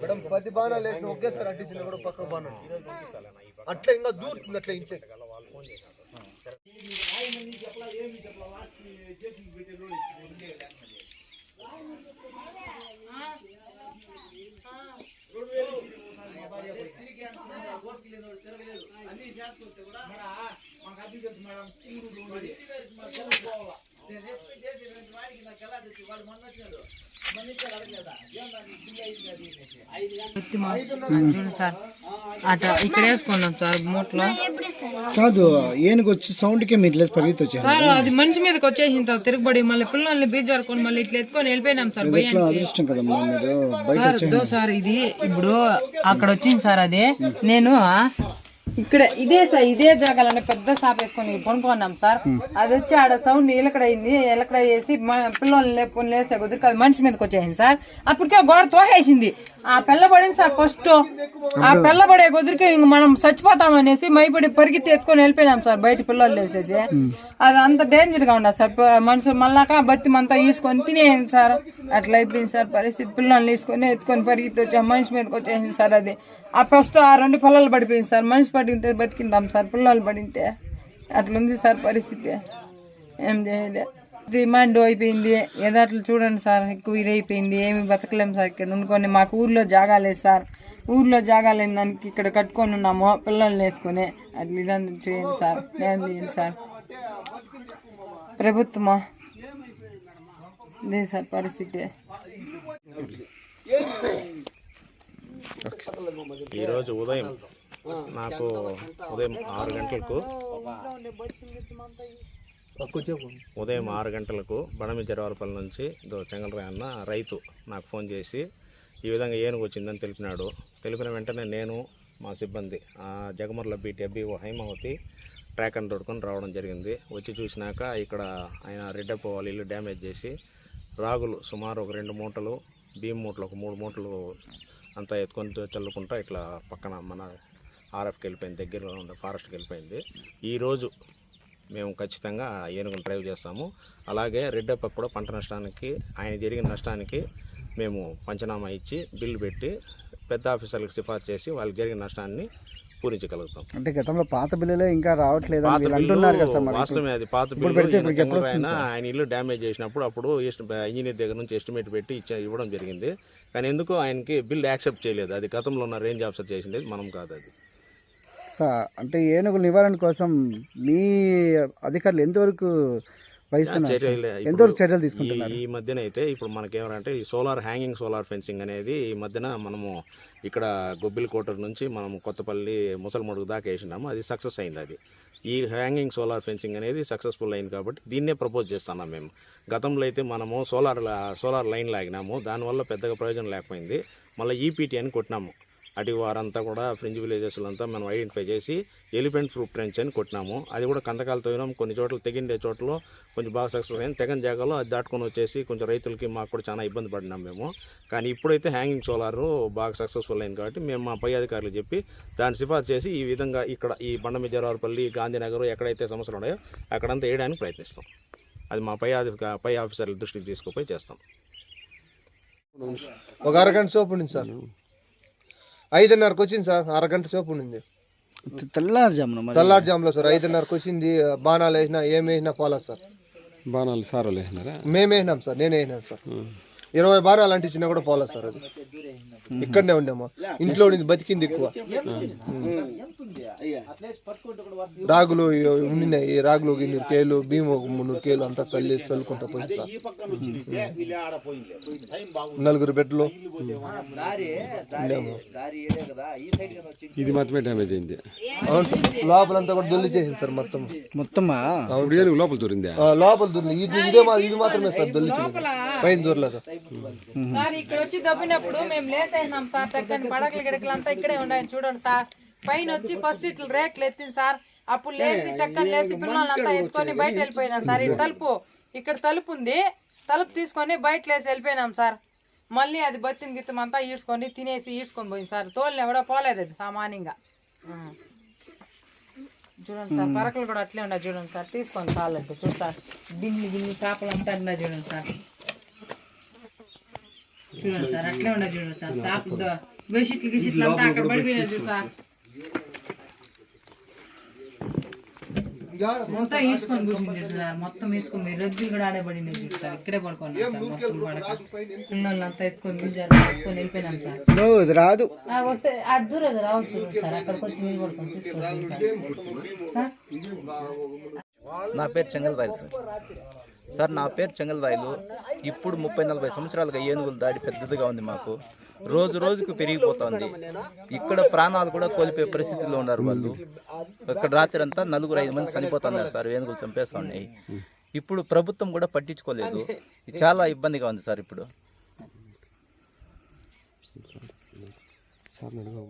Madam పది బాణాలు వేసిన ఒకేసారి అడ్డిసిన కూడా పక్క బాణం. అట్లా ఇంకా దూరుతుంది అట్లా ఇంట్లో మొన్న సార్ అట్లా ఇక్కడ వేసుకున్నాం సార్ మూట్లో కాదు ఏనుగు వచ్చి సౌండ్ కే మీరు పరిగెత్తి వచ్చారు. సార్ అది మనిషి మీదకి వచ్చేసిన తర్వాత తిరగబడి మళ్ళీ పిల్లల్ని బీజారుకొని మళ్ళీ ఇట్లా ఎత్తుకొని వెళ్ళిపోయినాం సార్ అదృష్టం కదమ్మా మీరు బయట సార్ ఇదో ఇప్పుడు అక్కడ వచ్చింది సార్ అది. నేను ఇక్కడ ఇదే సార్ ఇదే జాగాలోనే పెద్ద సాప వేసుకొని పనుకున్నాం సార్. అది వచ్చి ఆడ సౌండ్ ఎలకడ అయింది ఎలకడ వేసి పిల్లల్ని లేపుకొని లేసే కుదిరికి అది మనిషి మీదకి వచ్చేసింది సార్. అప్పటికే గోడ తోసేసింది. ఆ పిల్ల పడింది సార్ ఫస్ట్ ఆ పిల్ల పడే కుదిరికి ఇంక మనం చచ్చిపోతాం అనేసి మైపడి పరిగెత్తి ఎత్తుకొని వెళ్ళిపోయినాం సార్ బయట పిల్లలు వేసేసి అది అంత డేంజర్గా ఉండదు సార్. మనుషులు మళ్ళాక బతి మంతా తీసుకొని తినేయండి సార్. అట్లా అయిపోయింది సార్ పరిస్థితి. పిల్లల్ని తీసుకొని ఎత్తుకొని పరిగెత్తి వచ్చి. మనిషి మీదకి వచ్చేసింది సార్ అది. ఆ ఫస్ట్ ఆ రెండు పిల్లలు పడిపోయింది సార్. మనిషి పడితే బతికిందాం సార్. పిల్లలు పడింటే అట్లుంది సార్ పరిస్థితి. ఏం చేయలే. డిమాండ్ అయిపోయింది. ఏదో అట్లా చూడండి సార్. ఎక్కువ ఇదైపోయింది. ఏమి బతకలేము సార్ ఇక్కడ ఉండుకొని. మాకు ఊర్లో జాగా లేదు సార్. ఊర్లో జాగా లేని దానికి ఇక్కడ కట్టుకొని ఉన్నాము. పిల్లల్ని వేసుకొని. అట్లా ఇదంతా చేయండి సార్. ఏం చేయండి సార్. ప్రభుత్వమా? ఇదే సార్ పరిస్థితి ఈరోజు ఉదయం నాకు ఉదయం ఆరు గంటలకు ఉదయం ఆరు గంటలకు బడమి జరవాలపల్లి నుంచి దో చెంగలరాయ్ అన్న రైతు నాకు ఫోన్ చేసి ఈ విధంగా ఏనుగు వచ్చిందని తెలిపినాడు. తెలిపిన వెంటనే నేను మా సిబ్బంది ఆ జగమర్ల బీటీ ఓ హైమావతి ట్రాకర్ని అని తోడుకొని రావడం జరిగింది. వచ్చి చూసినాక ఇక్కడ ఆయన రెడ్డప్ప వాళ్ళ ఇల్లు డ్యామేజ్ చేసి రాగులు సుమారు ఒక రెండు మూటలు బియ్యం మూటలు ఒక మూడు మూటలు అంతా ఎత్తుకొని చల్లుకుంటా ఇట్లా పక్కన మన ఆర్ఎఫ్కి వెళ్ళిపోయింది దగ్గరలో ఉన్న ఫారెస్ట్కి వెళ్ళిపోయింది. ఈరోజు మేము ఖచ్చితంగా ఏనుగులు డ్రైవ్ చేస్తాము. అలాగే రెడ్డప్ప కూడా పంట నష్టానికి ఆయన జరిగిన నష్టానికి మేము పంచనామా ఇచ్చి బిల్లు పెట్టి పెద్ద ఆఫీసర్లకు సిఫార్సు చేసి వాళ్ళకి జరిగిన నష్టాన్ని పూరించగలుగుతాం. అంటే గతంలో పాత బిల్లులే ఇంకా రావట్లేదు అంటున్నారు కదా వాస్తవమే అది పాత బిల్లు ఆయన ఇల్లు డ్యామేజ్ చేసినప్పుడు అప్పుడు ఇంజనీర్ దగ్గర నుంచి ఎస్టిమేట్ పెట్టి ఇచ్చ ఇవ్వడం జరిగింది. కానీ ఎందుకు ఆయనకి బిల్ యాక్సెప్ట్ చేయలేదు. అది గతంలో ఉన్న రేంజ్ ఆఫీసర్ చేసింది మనం కాదు అది. సార్ అంటే ఏనుగుల నివారణ కోసం మీ అధికారులు ఎంతవరకు చర్యలు తీసుకుంటున్నారు? ఈ మధ్యన అయితే ఇప్పుడు మనకేమంటే ఈ సోలార్ హ్యాంగింగ్ సోలార్ ఫెన్సింగ్ అనేది ఈ మధ్యన మనము ఇక్కడ గొబ్బిలి కోటర్ నుంచి మనం కొత్తపల్లి ముసలమడుగు దాకా వేసినాము. అది సక్సెస్ అయింది అది. ఈ హ్యాంగింగ్ సోలార్ ఫెన్సింగ్ అనేది సక్సెస్ఫుల్ అయింది కాబట్టి దీన్నే ప్రపోజ్ చేస్తున్నాం మేము. గతంలో అయితే మనము సోలార్ సోలార్ లైన్ లాగినాము. దానివల్ల పెద్దగా ప్రయోజనం లేకపోయింది. మళ్ళీ ఈపీటీ అని కొట్టినాము. అటు వారంతా కూడా ఫ్రింజ్ విలేజెస్లంతా మనం ఐడెంటిఫై చేసి ఎలిఫెంట్ ఫ్రూట్ ట్రెంచ్ అని కొట్టినాము. అది కూడా కందకాలు తోయినాం కొన్ని చోట్ల తెగిండే చోట్ల కొంచెం బాగా సక్సెస్ అయింది. తెగని జాగాలో అది దాటుకొని వచ్చేసి కొంచెం రైతులకి మాకు కూడా చాలా ఇబ్బంది పడినాం మేము. కానీ ఇప్పుడైతే హ్యాంగింగ్ సోలారు బాగా సక్సెస్ఫుల్ అయింది కాబట్టి మేము మా పై అధికారులు చెప్పి దాన్ని సిఫార్సు చేసి ఈ విధంగా ఇక్కడ ఈ బండమిజరావుపల్లి గాంధీనగర్ ఎక్కడైతే సమస్యలు ఉన్నాయో అక్కడంతా వేయడానికి ప్రయత్నిస్తాం. అది మా పై అధిక పై ఆఫీసర్ల దృష్టికి తీసుకుపోయి చేస్తాం. ఒక అరగంట సేపు సార్. ఐదున్నరకు వచ్చింది సార్ అరగంట సేపు ఉండింది తెల్లారుజామున మరి? తెల్లారుజాములో సార్ ఐదున్నరకు వచ్చింది బాణాలు వేసినా ఏం వేసినా పోలేదు సార్. బాణాలు సార్ వేసినారా? మేము వేసినాం సార్ నేనే వేసినాను సార్. ఇరవై బాణాలు అంటించినా కూడా పోలేదు సార్ అది? ఇక్కడనే ఉండేమో. ఇంట్లో ఉండింది బతికింది ఎక్కువ. రాగులు ఉండినాయి. ఈ రాగులు ఇన్నూరు కేలు ఒక మున్నూరు కేలు అంతా చల్లి చల్లుకుంటా పోయింది సార్. నలుగురు బెడ్లు. ఉండేమో. ఇది మాత్రమే డ్యామేజ్ అయింది. అవును సార్. లోపలంతా కూడా దొల్లి చేసింది సార్ మొత్తం. ఏనుగు లోపల దూరిందా. లోపల దొల్లి ఇది ఇదే ఇది మాత్రమే సార్ దొల్లిచింది పైన దొరలేదు. సార్ ఇక్కడ వచ్చి దబ్బినప్పుడు మేము లేసేసినాం సార్ దగ్గర పడకలు గిడకలు అంతా ఇక్కడే ఉన్నాయి చూడండి సార్. పైన వచ్చి ఫస్ట్ ఇట్లా రేకులు ఎత్తింది సార్. అప్పుడు లేచి టక్కని లేచి పిల్లలంతా ఎత్తుకొని బయట వెళ్ళిపోయినాం సార్. ఇటు తలుపు ఇక్కడ తలుపు ఉంది. తలుపు తీసుకొని బయట లేసి వెళ్ళిపోయినాం సార్. మళ్ళీ అది బతిని గిత్తం అంతా ఈడ్చుకొని తినేసి ఈడ్చుకొని పోయింది సార్. తోలిన కూడా పోలేదు అది సామాన్యంగా. చూడండి సార్ పరకలు కూడా అట్లే ఉన్నాయి చూడండి సార్. తీసుకోండి కావాలంటే చూస్తారు గిన్నె గిన్నె చేపలు అంతా ఉన్నాయి చూడండి సార్. చూడండి సార్ అట్లే చూడండి సార్ చేపలు బెడ్షీట్లు గిషిట్లు అంతా అక్కడ పడిపోయినాయి చూడు సార్. మొత్తం ఈడ్చుకొని కూర్చుంది సార్ మొత్తం ఈడ్చుకొని మీరు రద్దీ కూడా ఆడే పడింది చూడు సార్ ఇక్కడే పడుకున్నాం సార్ మొత్తం పడక. ఎత్తుకొని మింజారు ఎత్తుకొని వెళ్ళిపోయినాం సార్. రాదు. ఆ, వస్తే అటు దూరం రావచ్చు సార్ అక్కడికి వచ్చి మీరు పడుకొని తీసుకొచ్చి సార్. నా పేరు చెంగల్రాయలు సార్. సార్ నా పేరు చెంగల్రాయలు ఇప్పుడు ముప్పై నలభై సంవత్సరాలుగా ఏనుగుల దాడి పెద్దదిగా ఉంది మాకు. రోజు రోజుకు పెరిగిపోతుంది. ఇక్కడ ప్రాణాలు కూడా కోల్పోయే పరిస్థితిలో ఉన్నారు వాళ్ళు. ఇక్కడ రాత్రి అంతా నలుగురు ఐదు మంది చనిపోతున్నారు సార్ ఏనుగులు చంపేస్తా ఉన్నాయి ఇప్పుడు ప్రభుత్వం కూడా పట్టించుకోలేదు. చాలా ఇబ్బందిగా ఉంది సార్ ఇప్పుడు.